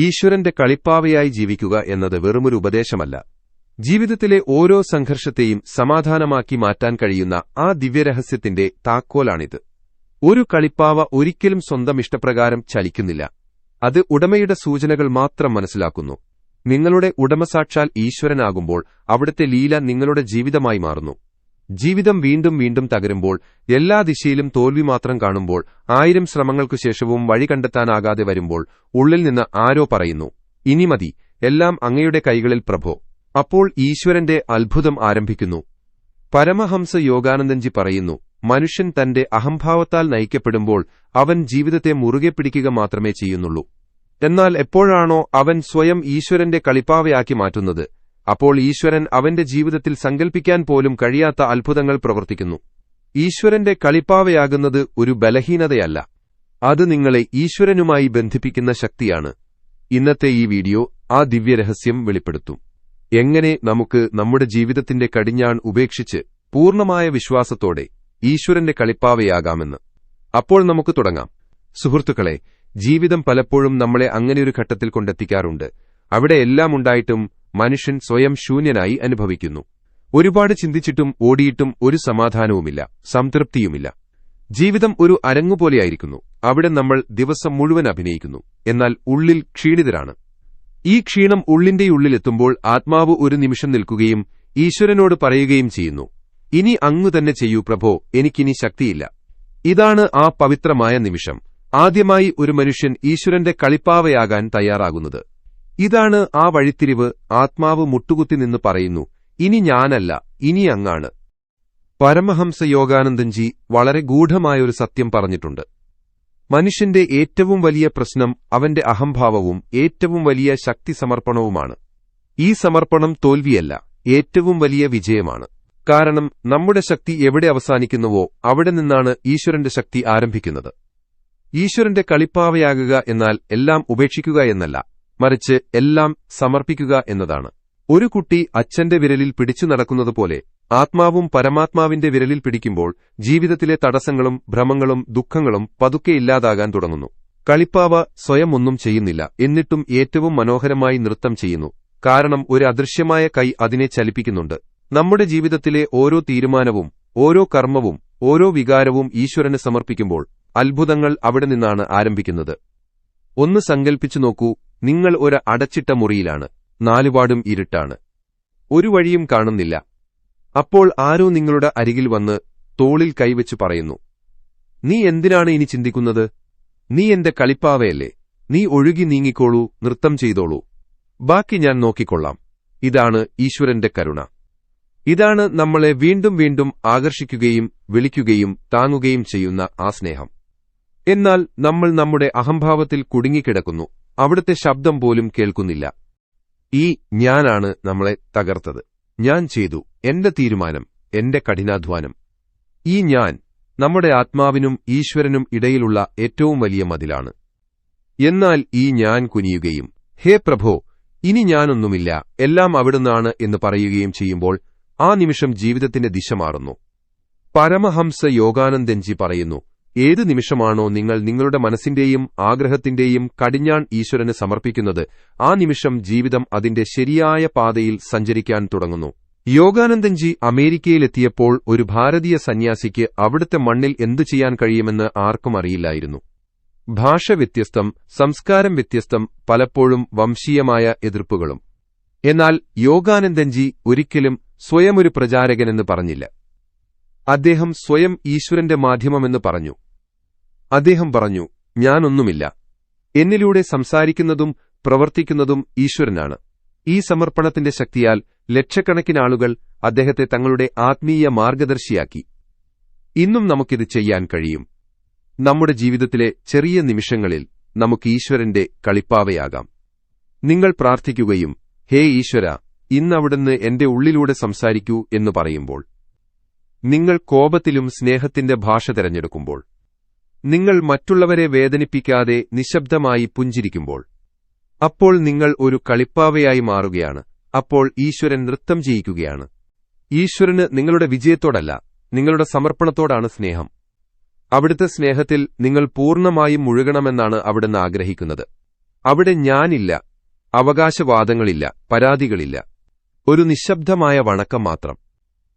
ഈശ്വരന്റെ കളിപ്പാവയായി ജീവിക്കുക എന്നത് വെറുമൊരു ഉപദേശമല്ല. ജീവിതത്തിലെ ഓരോ സംഘർഷത്തെയും സമാധാനമാക്കി മാറ്റാൻ കഴിയുന്ന ആ ദിവ്യരഹസ്യത്തിന്റെ താക്കോലാണിത്. ഒരു കളിപ്പാവ ഒരിക്കലും സ്വന്തം ഇഷ്ടപ്രകാരം ചലിക്കുന്നില്ല. അത് ഉടമയുടെ സൂചനകൾ മാത്രം മനസ്സിലാക്കുന്നു. നിങ്ങളുടെ ഉടമസാക്ഷാൽ ഈശ്വരനാകുമ്പോൾ അവിടുത്തെ ലീല നിങ്ങളുടെ ജീവിതമായി മാറുന്നു. ജീവിതം വീണ്ടും വീണ്ടും തകരുമ്പോൾ എല്ലാ ദിശയിലും തോൽവി മാത്രം കാണുമ്പോൾ ആയിരം ശ്രമങ്ങൾക്കു ശേഷവും വഴി കണ്ടെത്താനാകാതെ വരുമ്പോൾ ഉള്ളിൽ നിന്ന് ആരോ പറയുന്നു ഇനി മതി എല്ലാം അങ്ങയുടെ കൈകളിൽ പ്രഭോ. അപ്പോൾ ഈശ്വരന്റെ അത്ഭുതം ആരംഭിക്കുന്നു. പരമഹംസ യോഗാനന്ദൻജി പറയുന്നു മനുഷ്യൻ തന്റെ അഹംഭാവത്താൽ നയിക്കപ്പെടുമ്പോൾ അവൻ ജീവിതത്തെ മുറുകെ പിടിക്കുക മാത്രമേ ചെയ്യുന്നുള്ളൂ. എന്നാൽ എപ്പോഴാണോ അവൻ സ്വയം ഈശ്വരന്റെ കളിപ്പാവയാക്കി മാറ്റുന്നത് അപ്പോൾ ഈശ്വരൻ അവന്റെ ജീവിതത്തിൽ സങ്കൽപ്പിക്കാൻ പോലും കഴിയാത്ത അത്ഭുതങ്ങൾ പ്രവർത്തിക്കുന്നു. ഈശ്വരന്റെ കളിപ്പാവയാകുന്നത് ഒരു ബലഹീനതയല്ല. അത് നിങ്ങളെ ഈശ്വരനുമായി ബന്ധിപ്പിക്കുന്ന ശക്തിയാണ്. ഇന്നത്തെ ഈ വീഡിയോ ആ ദിവ്യരഹസ്യം വെളിപ്പെടുത്തും. എങ്ങനെ നമുക്ക് നമ്മുടെ ജീവിതത്തിന്റെ കടിഞ്ഞാൺ ഉപേക്ഷിച്ച് പൂർണമായ വിശ്വാസത്തോടെ ഈശ്വരന്റെ കളിപ്പാവയാകാമെന്ന്. അപ്പോൾ നമുക്ക് തുടങ്ങാം. സുഹൃത്തുക്കളെ ജീവിതം പലപ്പോഴും നമ്മളെ അങ്ങനെയൊരു ഘട്ടത്തിൽ കൊണ്ടെത്തിക്കാറുണ്ട്. അവിടെ എല്ലാം ഉണ്ടായിട്ടും മനുഷ്യൻ സ്വയം ശൂന്യനായി അനുഭവിക്കുന്നു. ഒരുപാട് ചിന്തിച്ചിട്ടും ഓടിയിട്ടും ഒരു സമാധാനവുമില്ല സംതൃപ്തിയുമില്ല. ജീവിതം ഒരു അരങ്ങുപോലെയായിരിക്കുന്നു. അവിടെ നമ്മൾ ദിവസം മുഴുവൻ അഭിനയിക്കുന്നു. എന്നാൽ ഉള്ളിൽ ക്ഷീണിതരാണ്. ഈ ക്ഷീണം ഉള്ളിന്റെ ഉള്ളിലെത്തുമ്പോൾ ആത്മാവ് ഒരു നിമിഷം നിൽക്കുകയും ഈശ്വരനോട് പറയുകയും ചെയ്യുന്നു ഇനി അങ്ങു തന്നെ ചെയ്യൂ പ്രഭോ എനിക്കിനി ശക്തിയില്ല. ഇതാണ് ആ പവിത്രമായ നിമിഷം. ആദ്യമായി ഒരു മനുഷ്യൻ ഈശ്വരന്റെ കളിപ്പാവയാകാൻ തയ്യാറാകുന്നത്. ഇതാണ് ആ വഴിത്തിരിവ് ആത്മാവ് മുട്ടുകുത്തി നിന്ന് പറയുന്നു. ഇനി ഞാനല്ല ഇനി അങ്ങാണ്. പരമഹംസ യോഗാനന്ദൻജി വളരെ ഗൂഢമായൊരു സത്യം പറഞ്ഞിട്ടുണ്ട്. മനുഷ്യന്റെ ഏറ്റവും വലിയ പ്രശ്നം അവന്റെ അഹംഭാവവും ഏറ്റവും വലിയ ശക്തി സമർപ്പണവുമാണ് ഈ സമർപ്പണം തോൽവിയല്ല ഏറ്റവും വലിയ വിജയമാണ്. കാരണം നമ്മുടെ ശക്തി എവിടെ അവസാനിക്കുന്നുവോ അവിടെ നിന്നാണ് ഈശ്വരന്റെ ശക്തി ആരംഭിക്കുന്നത്. ഈശ്വരന്റെ കളിപ്പാവയാകുക എന്നാൽ എല്ലാം ഉപേക്ഷിക്കുക എന്നല്ല മറിച്ച് എല്ലാം സമർപ്പിക്കുക എന്നതാണ്. ഒരു കുട്ടി അച്ഛന്റെ വിരലിൽ പിടിച്ചു നടക്കുന്നതുപോലെ ആത്മാവും പരമാത്മാവിന്റെ വിരലിൽ പിടിക്കുമ്പോൾ ജീവിതത്തിലെ തടസ്സങ്ങളും ഭ്രമങ്ങളും ദുഃഖങ്ങളും പതുക്കെ ഇല്ലാതാകാൻ തുടങ്ങുന്നു. കളിപ്പാവ സ്വയം ഒന്നും ചെയ്യുന്നില്ല എന്നിട്ടും ഏറ്റവും മനോഹരമായി നൃത്തം ചെയ്യുന്നു. കാരണം ഒരു അദൃശ്യമായ കൈ അതിനെ ചലിപ്പിക്കുന്നുണ്ട്. നമ്മുടെ ജീവിതത്തിലെ ഓരോ തീരുമാനവും ഓരോ കർമ്മവും ഓരോ വികാരവും ഈശ്വരന് സമർപ്പിക്കുമ്പോൾ അത്ഭുതങ്ങൾ അവിടെ നിന്നാണ് ആരംഭിക്കുന്നത്. ഒന്ന് സങ്കൽപ്പിച്ചു നോക്കൂ നിങ്ങൾ ഒരു അടച്ചിട്ട മുറിയിലാണ് നാലുപാടും ഇരുട്ടാണ്. ഒരു വഴിയും കാണുന്നില്ല. അപ്പോൾ ആരോ നിങ്ങളുടെ അരികിൽ വന്ന് തോളിൽ കൈവച്ച് പറയുന്നു നീ എന്തിനാണ് ഇനി ചിന്തിക്കുന്നത്? നീ എന്റെ കളിപ്പാവയല്ലേ നീ ഒഴുകി നീങ്ങിക്കോളൂ നൃത്തം ചെയ്തോളൂ. ബാക്കി ഞാൻ നോക്കിക്കൊള്ളാം. ഇതാണ് ഈശ്വരന്റെ കരുണ. ഇതാണ് നമ്മളെ വീണ്ടും വീണ്ടും ആകർഷിക്കുകയും വിളിക്കുകയും താങ്ങുകയും ചെയ്യുന്ന ആ സ്നേഹം. എന്നാൽ നമ്മൾ നമ്മുടെ അഹംഭാവത്തിൽ കുടുങ്ങിക്കിടക്കുന്നു. അവിടുത്തെ ശബ്ദം പോലും കേൾക്കുന്നില്ല. ഈ ഞാനാണ് നമ്മളെ തകർത്തത്. ഞാൻ ചെയ്തു എന്റെ തീരുമാനം എന്റെ കഠിനാധ്വാനം. ഈ ഞാൻ നമ്മുടെ ആത്മാവിനും ഈശ്വരനും ഇടയിലുള്ള ഏറ്റവും വലിയ മതിലാണ്. എന്നാൽ ഈ ഞാൻ കുനിയുകയും ഹേ പ്രഭോ ഇനി ഞാനൊന്നുമില്ല എല്ലാം അവിടുന്നാണ് എന്ന് പറയുകയും ചെയ്യുമ്പോൾ ആ നിമിഷം ജീവിതത്തിന്റെ ദിശ മാറുന്നു. പരമഹംസ യോഗാനന്ദൻജി പറയുന്നു ഏതു നിമിഷമാണോ നിങ്ങൾ നിങ്ങളുടെ മനസ്സിന്റെയും ആഗ്രഹത്തിന്റെയും കടിഞ്ഞാൺ ഈശ്വരന് സമർപ്പിക്കുന്നത് ആ നിമിഷം ജീവിതം അതിന്റെ ശരിയായ പാതയിൽ സഞ്ചരിക്കാൻ തുടങ്ങുന്നു. യോഗാനന്ദൻജി അമേരിക്കയിലെത്തിയപ്പോൾ ഒരു ഭാരതീയ സന്യാസിക്ക് അവിടുത്തെ മണ്ണിൽ എന്തു ചെയ്യാൻ കഴിയുമെന്ന് ആർക്കും അറിയില്ലായിരുന്നു. ഭാഷ വ്യത്യസ്തം സംസ്കാരം വ്യത്യസ്തം പലപ്പോഴും വംശീയമായ എതിർപ്പുകളും. എന്നാൽ യോഗാനന്ദൻജി ഒരിക്കലും സ്വയമൊരു പ്രചാരകനെന്ന് പറഞ്ഞില്ല. അദ്ദേഹം സ്വയം ഈശ്വരന്റെ മാധ്യമമെന്ന് പറഞ്ഞു. അദ്ദേഹം പറഞ്ഞു ഞാനൊന്നുമില്ല. എന്നിലൂടെ സംസാരിക്കുന്നതും പ്രവർത്തിക്കുന്നതും ഈശ്വരനാണ്. ഈ സമർപ്പണത്തിന്റെ ശക്തിയാൽ ലക്ഷക്കണക്കിന് ആളുകൾ അദ്ദേഹത്തെ തങ്ങളുടെ ആത്മീയ മാർഗദർശിയാക്കി. ഇന്നും നമുക്കിത് ചെയ്യാൻ കഴിയും. നമ്മുടെ ജീവിതത്തിലെ ചെറിയ നിമിഷങ്ങളിൽ നമുക്ക് ഈശ്വരന്റെ കളിപ്പാവയാകാം. നിങ്ങൾ പ്രാർത്ഥിക്കുകയും ഹേ ഈശ്വര ഇന്നവിടുന്ന് എന്റെ ഉള്ളിലൂടെ സംസാരിക്കൂ എന്ന് പറയുമ്പോൾ നിങ്ങൾ കോപത്തിലും സ്നേഹത്തിന്റെ ഭാഷ തിരഞ്ഞെടുക്കുമ്പോൾ നിങ്ങൾ മറ്റുള്ളവരെ വേദനിപ്പിക്കാതെ നിശബ്ദമായി പുഞ്ചിരിക്കുമ്പോൾ അപ്പോൾ നിങ്ങൾ ഒരു കളിപ്പാവയായി മാറുകയാണ് അപ്പോൾ ഈശ്വരൻ നൃത്തം ചെയ്യിക്കുകയാണ്. ഈശ്വരന് നിങ്ങളുടെ വിജയത്തോടല്ല നിങ്ങളുടെ സമർപ്പണത്തോടാണ് സ്നേഹം. അവിടുത്തെ സ്നേഹത്തിൽ നിങ്ങൾ പൂർണമായും മുഴുകണമെന്നാണ് അവിടുന്ന് ആഗ്രഹിക്കുന്നത്. അവിടെ ഞാനില്ല അവകാശവാദങ്ങളില്ല പരാതികളില്ല. ഒരു നിശബ്ദമായ വണക്കം മാത്രം.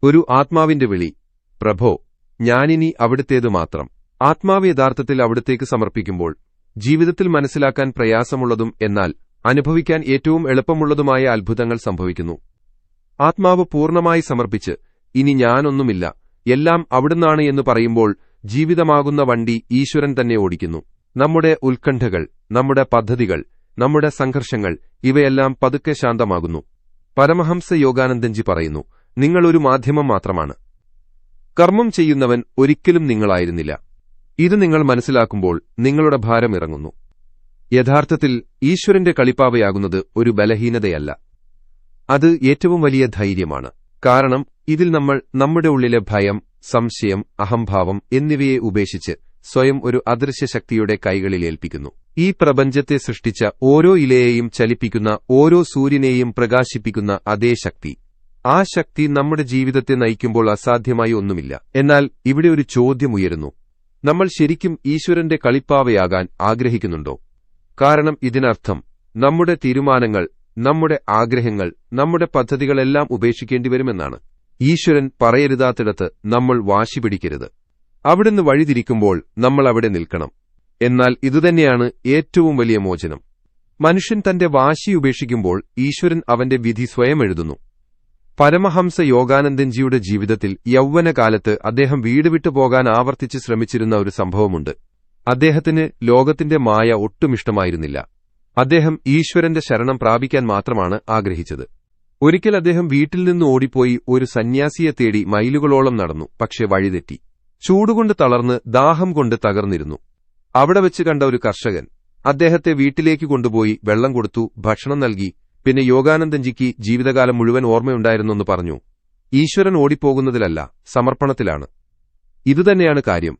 ഒരു ആത്മാവിന്റെ വിളി. പ്രഭോ ഞാനിനി അവിടുത്തേതു മാത്രം. ആത്മാവ് യഥാർത്ഥത്തിൽ അവിടത്തേക്ക് സമർപ്പിക്കുമ്പോൾ ജീവിതത്തിൽ മനസ്സിലാക്കാൻ പ്രയാസമുള്ളതും എന്നാൽ അനുഭവിക്കാൻ ഏറ്റവും എളുപ്പമുള്ളതുമായ അത്ഭുതങ്ങൾ സംഭവിക്കുന്നു. ആത്മാവ് പൂർണമായി സമർപ്പിച്ച് ഇനി ഞാനൊന്നുമില്ല എല്ലാം അവിടുന്നാണ് എന്ന് പറയുമ്പോൾ ജീവിതമാകുന്ന വണ്ടി ഈശ്വരൻ തന്നെ ഓടിക്കുന്നു. നമ്മുടെ ഉത്കണ്ഠകൾ നമ്മുടെ പദ്ധതികൾ നമ്മുടെ സംഘർഷങ്ങൾ ഇവയെല്ലാം പതുക്കെ ശാന്തമാകുന്നു. പരമഹംസ യോഗാനന്ദൻജി പറയുന്നു നിങ്ങളൊരു മാധ്യമം മാത്രമാണ്. കർമ്മം ചെയ്യുന്നവൻ ഒരിക്കലും നിങ്ങളായിരുന്നില്ല. ഇത് നിങ്ങൾ മനസ്സിലാക്കുമ്പോൾ നിങ്ങളുടെ ഭാരം ഇറങ്ങുന്നു. യഥാർത്ഥത്തിൽ ഈശ്വരന്റെ കളിപ്പാവയാകുന്നത് ഒരു ബലഹീനതയല്ല. അത് ഏറ്റവും വലിയ ധൈര്യമാണ്. കാരണം ഇതിൽ നമ്മൾ നമ്മുടെ ഉള്ളിലെ ഭയം സംശയം അഹംഭാവം എന്നിവയെ ഉപേക്ഷിച്ച് സ്വയം ഒരു അദൃശ്യ ശക്തിയുടെ കൈകളിൽ ഏൽപ്പിക്കുന്നു. ഈ പ്രപഞ്ചത്തെ സൃഷ്ടിച്ച ഓരോ ഇലയെയും ചലിപ്പിക്കുന്ന ഓരോ സൂര്യനെയും പ്രകാശിപ്പിക്കുന്ന അതേ ശക്തി. ആ ശക്തി നമ്മുടെ ജീവിതത്തെ നയിക്കുമ്പോൾ അസാധ്യമായി ഒന്നുമില്ല. എന്നാൽ ഇവിടെ ഒരു ചോദ്യമുയരുന്നു നമ്മൾ ശരിക്കും ഈശ്വരന്റെ കളിപ്പാവയാകാൻ ആഗ്രഹിക്കുന്നുണ്ടോ? കാരണം ഇതിനർത്ഥം നമ്മുടെ തീരുമാനങ്ങൾ നമ്മുടെ ആഗ്രഹങ്ങൾ നമ്മുടെ പദ്ധതികളെല്ലാം ഉപേക്ഷിക്കേണ്ടി വരുമെന്നാണ് ഈശ്വരൻ പറയരുതാത്തിടത്ത് നമ്മൾ വാശി പിടിക്കരുത്. അവിടുന്ന് വഴിതിരിക്കുമ്പോൾ നമ്മൾ അവിടെ നിൽക്കണം. എന്നാൽ ഇതുതന്നെയാണ് ഏറ്റവും വലിയ മോചനം. മനുഷ്യൻ തന്റെ വാശി ഉപേക്ഷിക്കുമ്പോൾ ഈശ്വരൻ അവന്റെ വിധി സ്വയം എഴുതുന്നു. പരമഹംസ യോഗാനന്ദൻജിയുടെ ജീവിതത്തിൽ യൗവനകാലത്ത് അദ്ദേഹം വീട് വിട്ടു പോകാൻ ആവർത്തിച്ച് ശ്രമിച്ചിരുന്ന ഒരു സംഭവമുണ്ട്. അദ്ദേഹത്തിന് ലോകത്തിന്റെ മായ ഒട്ടുമിഷ്ടമായിരുന്നില്ല. അദ്ദേഹം ഈശ്വരന്റെ ശരണം പ്രാപിക്കാൻ മാത്രമാണ് ആഗ്രഹിച്ചത്. ഒരിക്കൽ അദ്ദേഹം വീട്ടിൽ നിന്ന് ഓടിപ്പോയി ഒരു സന്യാസിയെ തേടി മൈലുകളോളം നടന്നു പക്ഷെ വഴിതെറ്റി. ചൂടുകൊണ്ട് തളർന്ന് ദാഹം കൊണ്ട് തകർന്നിരുന്നു. അവിടെ വെച്ച് കണ്ട ഒരു കർഷകൻ അദ്ദേഹത്തെ വീട്ടിലേക്ക് കൊണ്ടുപോയി വെള്ളം കൊടുത്തു ഭക്ഷണം നൽകി പിന്നെ യോഗാനന്ദൻജിക്ക് ജീവിതകാലം മുഴുവൻ ഓർമ്മയുണ്ടായിരുന്നെന്ന് പറഞ്ഞു. ഈശ്വരൻ ഓടിപ്പോകുന്നതിലല്ല സമർപ്പണത്തിലാണ്. ഇതുതന്നെയാണ് കാര്യം.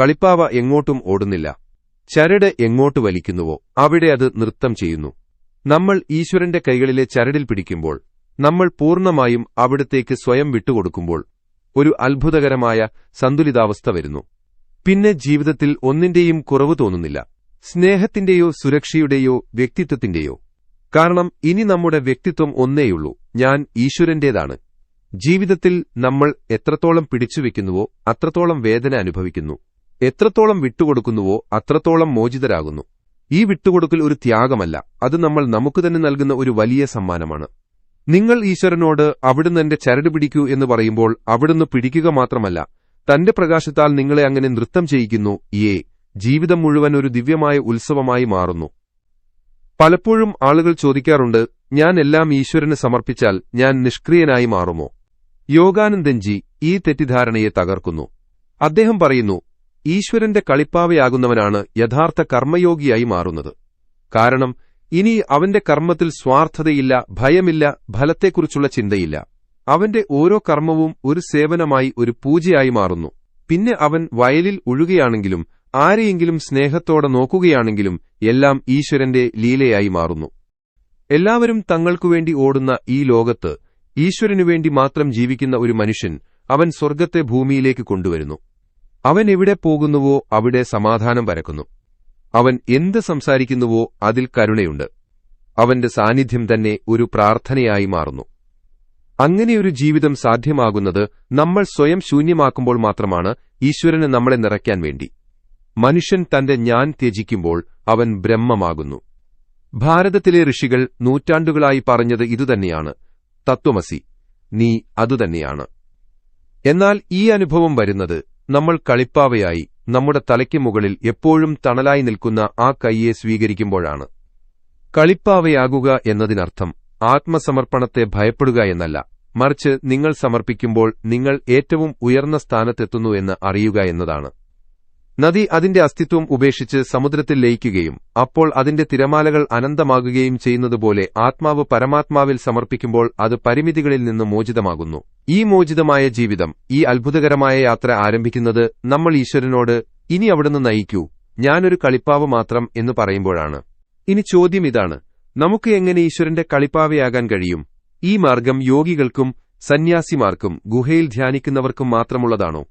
കളിപ്പാവ എങ്ങോട്ടും ഓടുന്നില്ല. ചരട് എങ്ങോട്ട് വലിക്കുന്നുവോ അവിടെ അത് നൃത്തം ചെയ്യുന്നു. നമ്മൾ ഈശ്വരന്റെ കൈകളിലെ ചരടിൽ പിടിക്കുമ്പോൾ നമ്മൾ പൂർണമായും അവിടത്തേക്ക് സ്വയം വിട്ടുകൊടുക്കുമ്പോൾ ഒരു അത്ഭുതകരമായ സന്തുലിതാവസ്ഥ വരുന്നു. പിന്നെ ജീവിതത്തിൽ ഒന്നിന്റെയും കുറവ് തോന്നുന്നില്ല. സ്നേഹത്തിന്റെയോ സുരക്ഷയുടെയോ വ്യക്തിത്വത്തിന്റെയോ കാരണം ഇനി നമ്മുടെ വ്യക്തിത്വം ഒന്നേയുള്ളൂ. ഞാൻ ഈശ്വരന്റേതാണ്. ജീവിതത്തിൽ നമ്മൾ എത്രത്തോളം പിടിച്ചുവെക്കുന്നുവോ അത്രത്തോളം വേദന അനുഭവിക്കുന്നു. എത്രത്തോളം വിട്ടുകൊടുക്കുന്നുവോ അത്രത്തോളം മോചിതരാകുന്നു. ഈ വിട്ടുകൊടുക്കൽ ഒരു ത്യാഗമല്ല. അത് നമ്മൾ നമുക്ക് തന്നെ നൽകുന്ന ഒരു വലിയ സമ്മാനമാണ്. നിങ്ങൾ ഈശ്വരനോട് അവിടുന്ന് എന്റെ ചരട് പിടിക്കൂ എന്ന് പറയുമ്പോൾ അവിടുന്ന് പിടിക്കുക മാത്രമല്ല തന്റെ പ്രകാശത്താൽ നിങ്ങളെ അങ്ങനെ നൃത്തം ചെയ്യിക്കുന്നു. ഏ ജീവിതം മുഴുവൻ ഒരു ദിവ്യമായ ഉത്സവമായി മാറുന്നു. പലപ്പോഴും ആളുകൾ ചോദിക്കാറുണ്ട് ഞാൻ എല്ലാം ഈശ്വരന് സമർപ്പിച്ചാൽ ഞാൻ നിഷ്ക്രിയനായി മാറുമോ? യോഗാനന്ദൻജി ഈ തെറ്റിദ്ധാരണയെ തകർക്കുന്നു. അദ്ദേഹം പറയുന്നു ഈശ്വരന്റെ കളിപ്പാവയാകുന്നവനാണ് യഥാർത്ഥ കർമ്മയോഗിയായി മാറുന്നത്. കാരണം ഇനി അവന്റെ കർമ്മത്തിൽ സ്വാർത്ഥതയില്ല ഭയമില്ല ഫലത്തെക്കുറിച്ചുള്ള ചിന്തയില്ല. അവന്റെ ഓരോ കർമ്മവും ഒരു സേവനമായി ഒരു പൂജയായി മാറുന്നു. പിന്നെ അവൻ വയലിൽ ഒഴുകുകയാണെങ്കിലും ആരെയെങ്കിലും സ്നേഹത്തോടെ നോക്കുകയാണെങ്കിലും എല്ലാം ഈശ്വരന്റെ ലീലയായി മാറുന്നു. എല്ലാവരും തങ്ങൾക്കുവേണ്ടി ഓടുന്ന ഈ ലോകത്ത് ഈശ്വരനുവേണ്ടി മാത്രം ജീവിക്കുന്ന ഒരു മനുഷ്യൻ അവൻ സ്വർഗത്തെ ഭൂമിയിലേക്ക് കൊണ്ടുവരുന്നു. അവൻ എവിടെ പോകുന്നുവോ അവിടെ സമാധാനം പരക്കുന്നു. അവൻ എന്ത് സംസാരിക്കുന്നുവോ അതിൽ കരുണയുണ്ട്. അവന്റെ സാന്നിധ്യം തന്നെ ഒരു പ്രാർത്ഥനയായി മാറുന്നു. അങ്ങനെയൊരു ജീവിതം സാധ്യമാകുന്നത് നമ്മൾ സ്വയം ശൂന്യമാക്കുമ്പോൾ മാത്രമാണ് ഈശ്വരന് നമ്മളെ നിറയ്ക്കാൻ വേണ്ടി. മനുഷ്യൻ തന്റെ ഞാൻ ത്യജിക്കുമ്പോൾ അവൻ ബ്രഹ്മമാകുന്നു. ഭാരതത്തിലെ ഋഷികൾ നൂറ്റാണ്ടുകളായി പറഞ്ഞത് ഇതുതന്നെയാണ്. തത്വമസി നീ അതുതന്നെയാണ്. എന്നാൽ ഈ അനുഭവം വരുന്നത് നമ്മൾ കളിപ്പാവയായി നമ്മുടെ തലയ്ക്ക് മുകളിൽ എപ്പോഴും തണലായി നിൽക്കുന്ന ആ കൈയെ സ്വീകരിക്കുമ്പോഴാണ്. കളിപ്പാവയാകുക എന്നതിനർത്ഥം ആത്മസമർപ്പണത്തെ ഭയപ്പെടുക എന്നല്ല. മറിച്ച് നിങ്ങൾ സമർപ്പിക്കുമ്പോൾ നിങ്ങൾ ഏറ്റവും ഉയർന്ന സ്ഥാനത്തെത്തുന്നു എന്ന് അറിയുക എന്നതാണ്. നദി അതിന്റെ അസ്തിത്വം ഉപേക്ഷിച്ച് സമുദ്രത്തിൽ ലയിക്കുകയും അപ്പോൾ അതിന്റെ തിരമാലകൾ അനന്തമാകുകയും ചെയ്യുന്നതുപോലെ ആത്മാവ് പരമാത്മാവിൽ സമർപ്പിക്കുമ്പോൾ അത് പരിമിതികളിൽ നിന്ന് മോചിതമാകുന്നു. ഈ മോചിതമായ ജീവിതം ഈ അത്ഭുതകരമായ യാത്ര ആരംഭിക്കുന്നത് നമ്മൾ ഈശ്വരനോട് ഇനി അവിടുന്ന് നയിക്കൂ ഞാനൊരു കളിപ്പാവ് മാത്രം എന്ന് പറയുമ്പോഴാണ്. ഇനി ചോദ്യം ഇതാണ് നമുക്ക് എങ്ങനെ ഈശ്വരന്റെ കളിപ്പാവയാകാൻ കഴിയും? ഈ മാർഗം യോഗികൾക്കും സന്യാസിമാർക്കും ഗുഹയിൽ ധ്യാനിക്കുന്നവർക്കും മാത്രമുള്ളതാണോ?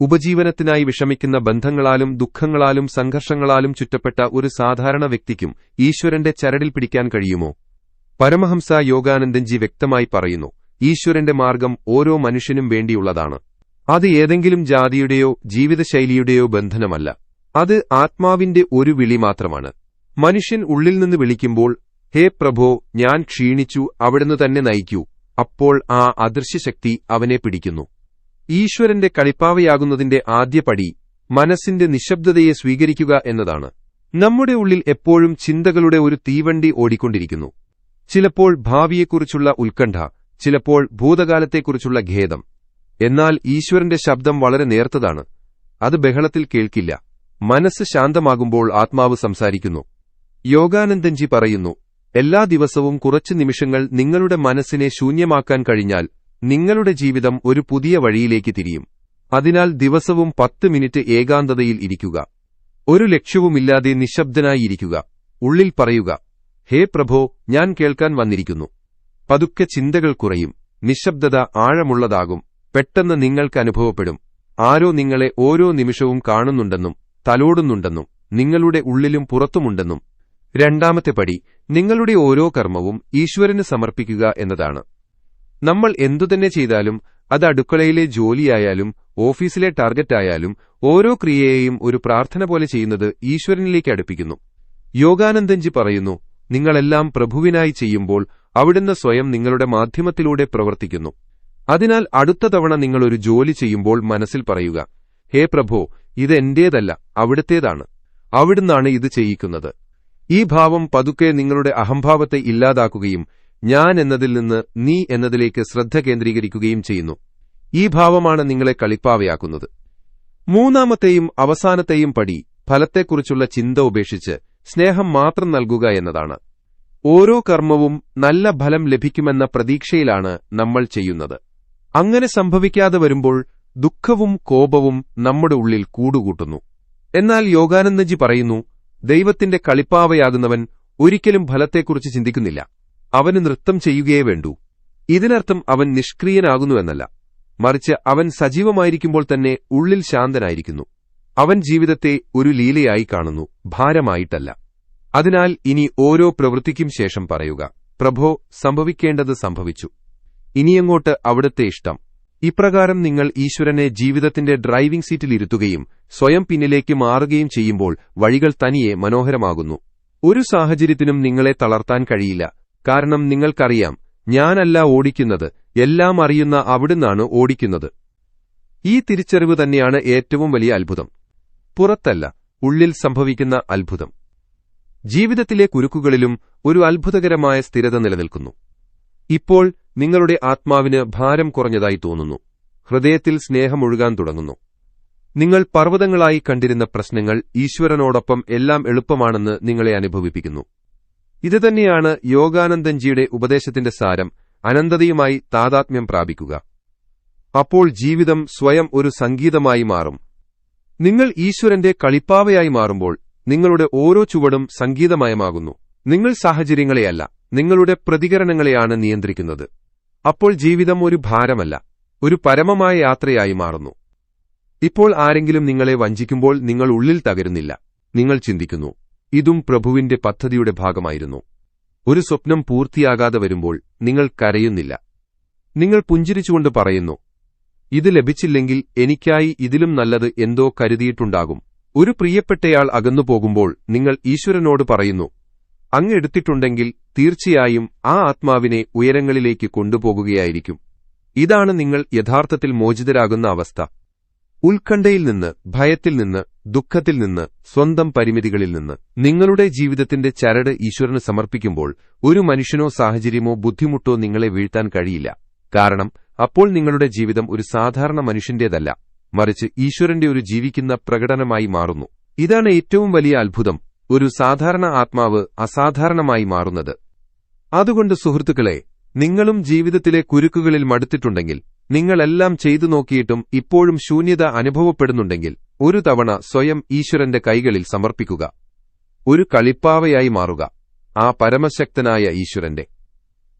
ഉപജീവനത്തിനായി വിഷമിക്കുന്ന ബന്ധങ്ങളാലും ദുഃഖങ്ങളാലും സംഘർഷങ്ങളാലും ചുറ്റപ്പെട്ട ഒരു സാധാരണ വ്യക്തിക്കും ഈശ്വരന്റെ ചരടിൽ പിടിക്കാൻ കഴിയുമോ? പരമഹംസ യോഗാനന്ദൻജി വ്യക്തമായി പറയുന്നു ഈശ്വരന്റെ മാർഗം ഓരോ മനുഷ്യനും വേണ്ടിയുള്ളതാണ്. അത് ഏതെങ്കിലും ജാതിയുടെയോ ജീവിതശൈലിയുടെയോ ബന്ധനമല്ല. അത് ആത്മാവിന്റെ ഒരു വിളി മാത്രമാണ്. മനുഷ്യൻ ഉള്ളിൽ നിന്ന് വിളിക്കുമ്പോൾ ഹേ പ്രഭോ ഞാൻ ക്ഷീണിച്ചു അവിടുന്ന് തന്നെ നയിക്കൂ അപ്പോൾ ആ അദൃശ്യശക്തി അവനെ പിടിക്കുന്നു. ഈശ്വരന്റെ കളിപ്പാവയാകുന്നതിന്റെ ആദ്യപടി മനസ്സിന്റെ നിശബ്ദതയെ സ്വീകരിക്കുക എന്നതാണ്. നമ്മുടെ ഉള്ളിൽ എപ്പോഴും ചിന്തകളുടെ ഒരു തീവണ്ടി ഓടിക്കൊണ്ടിരിക്കുന്നു. ചിലപ്പോൾ ഭാവിയെക്കുറിച്ചുള്ള ഉത്കണ്ഠ ചിലപ്പോൾ ഭൂതകാലത്തെക്കുറിച്ചുള്ള ഖേദം. എന്നാൽ ഈശ്വരന്റെ ശബ്ദം വളരെ നേർത്തതാണ്. അത് ബഹളത്തിൽ കേൾക്കില്ല. മനസ്സ് ശാന്തമാകുമ്പോൾ ആത്മാവ് സംസാരിക്കുന്നു. യോഗാനന്ദൻജി പറയുന്നു എല്ലാ ദിവസവും കുറച്ച് നിമിഷങ്ങൾ നിങ്ങളുടെ മനസ്സിനെ ശൂന്യമാക്കാൻ കഴിഞ്ഞാൽ നിങ്ങളുടെ ജീവിതം ഒരു പുതിയ വഴിയിലേക്ക് തിരിയും. അതിനാൽ ദിവസവും പത്ത് മിനിറ്റ് ഏകാന്തതയിൽ ഇരിക്കുക. ഒരു ലക്ഷ്യവുമില്ലാതെ നിശബ്ദനായിരിക്കുക ഉള്ളിൽ പറയുക ഹേ പ്രഭോ ഞാൻ കേൾക്കാൻ വന്നിരിക്കുന്നു. പതുക്കെ ചിന്തകൾ കുറയും. നിശബ്ദത ആഴമുള്ളതാകും. പെട്ടെന്ന് നിങ്ങൾക്ക് അനുഭവപ്പെടും. ആരോ നിങ്ങളെ ഓരോ നിമിഷവും കാണുന്നുണ്ടെന്നും തലോടുന്നുണ്ടെന്നും നിങ്ങളുടെ ഉള്ളിലും പുറത്തുമുണ്ടെന്നും. രണ്ടാമത്തെ പടി നിങ്ങളുടെ ഓരോ കർമ്മവും ഈശ്വരന് സമർപ്പിക്കുക എന്നതാണ്. നമ്മൾ എന്തുതന്നെ ചെയ്താലും അത് അടുക്കളയിലെ ജോലിയായാലും ഓഫീസിലെ ടാർഗറ്റ് ആയാലും ഓരോ ക്രിയയെയും ഒരു പ്രാർത്ഥന പോലെ ചെയ്യുന്നത് ഈശ്വരനിലേക്ക് അടുപ്പിക്കുന്നു. യോഗാനന്ദൻജി പറയുന്നു നിങ്ങളെല്ലാം പ്രഭുവിനായി ചെയ്യുമ്പോൾ അവിടുന്ന് സ്വയം നിങ്ങളുടെ മാധ്യമത്തിലൂടെ പ്രവർത്തിക്കുന്നു. അതിനാൽ അടുത്ത തവണ നിങ്ങൾ ഒരു ജോലി ചെയ്യുമ്പോൾ മനസ്സിൽ പറയുക ഹേ പ്രഭോ ഇത് എന്റേതല്ല അവിടുത്തേതാണ്. അവിടുന്നാണ് ഇത് ചെയ്യിക്കുന്നത് ഈ ഭാവം പതുക്കെ നിങ്ങളുടെ അഹംഭാവത്തെ ഇല്ലാതാക്കുകയും ഞാൻ എന്നതിൽ നിന്ന് നീ എന്നതിലേക്ക് ശ്രദ്ധ കേന്ദ്രീകരിക്കുകയും ചെയ്യുന്നു. ഈ ഭാവമാണ് നിങ്ങളെ കളിപ്പാവയാക്കുന്നത്. മൂന്നാമത്തെയും അവസാനത്തെയും പടി ഫലത്തെക്കുറിച്ചുള്ള ചിന്ത ഉപേക്ഷിച്ച് സ്നേഹം മാത്രം നൽകുക എന്നതാണ്. ഓരോ കർമ്മവും നല്ല ഫലം ലഭിക്കുമെന്ന പ്രതീക്ഷയിലാണ് നമ്മൾ ചെയ്യുന്നത്. അങ്ങനെ സംഭവിക്കാതെ വരുമ്പോൾ ദുഃഖവും കോപവും നമ്മുടെ ഉള്ളിൽ കൂടുകൂട്ടുന്നു. എന്നാൽ യോഗാനന്ദജി പറയുന്നു ദൈവത്തിന്റെ കളിപ്പാവയാകുന്നവൻ ഒരിക്കലും ഫലത്തെക്കുറിച്ച് ചിന്തിക്കുന്നില്ല. അവന് നൃത്തം ചെയ്യുകയേ വേണ്ടൂ. ഇതിനർത്ഥം അവൻ നിഷ്ക്രിയനാകുന്നുവെന്നല്ല മറിച്ച് അവൻ സജീവമായിരിക്കുമ്പോൾ തന്നെ ഉള്ളിൽ ശാന്തനായിരിക്കുന്നു. അവൻ ജീവിതത്തെ ഒരു ലീലയായി കാണുന്നു ഭാരമായിട്ടല്ല. അതിനാൽ ഇനി ഓരോ പ്രവൃത്തിക്കും ശേഷം പറയുക പ്രഭോ സംഭവിക്കേണ്ടത് സംഭവിച്ചു. ഇനിയങ്ങോട്ട് അവിടുത്തെ ഇഷ്ടം? ഇപ്രകാരം നിങ്ങൾ ഈശ്വരനെ ജീവിതത്തിന്റെ ഡ്രൈവിംഗ് സീറ്റിൽ ഇരുത്തുകയും സ്വയം പിന്നിലേക്ക് മാറുകയും ചെയ്യുമ്പോൾ വഴികൾ തനിയെ മനോഹരമാകുന്നു. ഒരു സാഹചര്യത്തിനും നിങ്ങളെ തളർത്താൻ കഴിയില്ല. കാരണം നിങ്ങൾക്കറിയാം ഞാനല്ല ഓടിക്കുന്നത് എല്ലാം അറിയുന്ന അവിടുന്നാണ് ഓടിക്കുന്നത്. ഈ തിരിച്ചറിവ് തന്നെയാണ് ഏറ്റവും വലിയ അത്ഭുതം. പുറത്തല്ല ഉള്ളിൽ സംഭവിക്കുന്ന അത്ഭുതം. ജീവിതത്തിലെ കുരുക്കുകളിലും ഒരു അത്ഭുതകരമായ സ്ഥിരത നിലനിൽക്കുന്നു. ഇപ്പോൾ നിങ്ങളുടെ ആത്മാവിന് ഭാരം കുറഞ്ഞതായി തോന്നുന്നു. ഹൃദയത്തിൽ സ്നേഹമൊഴുകാൻ തുടങ്ങുന്നു. നിങ്ങൾ പർവതങ്ങളായി കണ്ടിരുന്ന പ്രശ്നങ്ങൾ ഈശ്വരനോടൊപ്പം എല്ലാം എളുപ്പമാണെന്ന് നിങ്ങളെ അനുഭവിപ്പിക്കുന്നു. ഇതുതന്നെയാണ് യോഗാനന്ദൻജിയുടെ ഉപദേശത്തിന്റെ സാരം അനന്തതയുമായി താതാത്മ്യം പ്രാപിക്കുക. അപ്പോൾ ജീവിതം സ്വയം ഒരു സംഗീതമായി മാറും. നിങ്ങൾ ഈശ്വരന്റെ കളിപ്പാവയായി മാറുമ്പോൾ നിങ്ങളുടെ ഓരോ ചുവടും സംഗീതമയമാകുന്നു. നിങ്ങൾ സാഹചര്യങ്ങളെയല്ല നിങ്ങളുടെ പ്രതികരണങ്ങളെയാണ് നിയന്ത്രിക്കുന്നത്. അപ്പോൾ ജീവിതം ഒരു ഭാരമല്ല ഒരു പരമമായ യാത്രയായി മാറുന്നു. ഇപ്പോൾ ആരെങ്കിലും നിങ്ങളെ വഞ്ചിക്കുമ്പോൾ നിങ്ങൾ ഉള്ളിൽ തകരുന്നില്ല നിങ്ങൾ ചിന്തിക്കുന്നു. ഇതും പ്രഭുവിന്റെ പദ്ധതിയുടെ ഭാഗമായിരുന്നു. ഒരു സ്വപ്നം പൂർത്തിയാകാതെ വരുമ്പോൾ നിങ്ങൾ കരയുന്നില്ല. നിങ്ങൾ പുഞ്ചിരിച്ചുകൊണ്ട് പറയുന്നു ഇത് ലഭിച്ചില്ലെങ്കിൽ എനിക്കായി ഇതിലും നല്ലത് എന്തോ കരുതിയിട്ടുണ്ടാകും. ഒരു പ്രിയപ്പെട്ടയാൾ അകന്നുപോകുമ്പോൾ നിങ്ങൾ ഈശ്വരനോട് പറയുന്നു അങ്ങ് എടുത്തിട്ടുണ്ടെങ്കിൽ തീർച്ചയായും ആ ആത്മാവിനെ ഉയരങ്ങളിലേക്ക് കൊണ്ടുപോകുകയായിരിക്കും. ഇതാണ് നിങ്ങൾ യഥാർത്ഥത്തിൽ മോചിതരാകുന്ന അവസ്ഥ. ഉത്കണ്ഠയിൽ നിന്ന് ഭയത്തിൽ നിന്ന് ദുഃഖത്തിൽ നിന്ന് സ്വന്തം പരിമിതികളിൽ നിന്ന്. നിങ്ങളുടെ ജീവിതത്തിന്റെ ചരട് ഈശ്വരന് സമർപ്പിക്കുമ്പോൾ ഒരു മനുഷ്യനോ സാഹചര്യമോ ബുദ്ധിമുട്ടോ നിങ്ങളെ വീഴ്ത്താൻ കഴിയില്ല. കാരണം അപ്പോൾ നിങ്ങളുടെ ജീവിതം ഒരു സാധാരണ മനുഷ്യന്റേതല്ല. മറിച്ച് ഈശ്വരന്റെ ഒരു ജീവിക്കുന്ന പ്രകടനമായി മാറുന്നു. ഇതാണ് ഏറ്റവും വലിയ അത്ഭുതം ഒരു സാധാരണ ആത്മാവ് അസാധാരണമായി മാറുന്നത്. അതുകൊണ്ട് സുഹൃത്തുക്കളെ നിങ്ങളും ജീവിതത്തിലെ കുരുക്കുകളിൽ മടുത്തിട്ടുണ്ടെങ്കിൽ നിങ്ങളെല്ലാം ചെയ്തു നോക്കിയിട്ടും ഇപ്പോഴും ശൂന്യത അനുഭവപ്പെടുന്നുണ്ടെങ്കിൽ ഒരു തവണ സ്വയം ഈശ്വരന്റെ കൈകളിൽ സമർപ്പിക്കുക. ഒരു കളിപ്പാവയായി മാറുക. ആ പരമശക്തനായ ഈശ്വരന്റെ.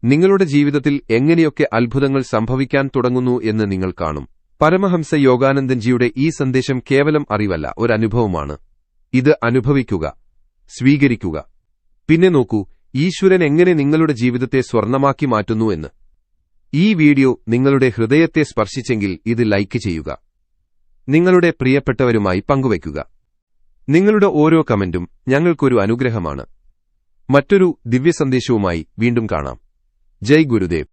നിങ്ങളുടെ ജീവിതത്തിൽ എങ്ങനെയൊക്കെ അത്ഭുതങ്ങൾ സംഭവിക്കാൻ തുടങ്ങുന്നു എന്ന് നിങ്ങൾ കാണും. പരമഹംസ യോഗാനന്ദൻജിയുടെ ഈ സന്ദേശം കേവലം അറിവല്ല ഒരു അനുഭവമാണ് ഇത് അനുഭവിക്കുക. സ്വീകരിക്കുക. പിന്നെ നോക്കൂ ഈശ്വരൻ എങ്ങനെ നിങ്ങളുടെ ജീവിതത്തെ സ്വർണമാക്കി മാറ്റുന്നു എന്ന്. ഈ വീഡിയോ നിങ്ങളുടെ ഹൃദയത്തെ സ്പർശിച്ചെങ്കിൽ ഇത് ലൈക്ക് ചെയ്യുക. നിങ്ങളുടെ പ്രിയപ്പെട്ടവരുമായി പങ്കുവയ്ക്കുക. നിങ്ങളുടെ ഓരോ കമന്റും ഞങ്ങൾക്കൊരു അനുഗ്രഹമാണ്. മറ്റൊരു ദിവ്യസന്ദേശവുമായി വീണ്ടും കാണാം. ജയ് ഗുരുദേവ്.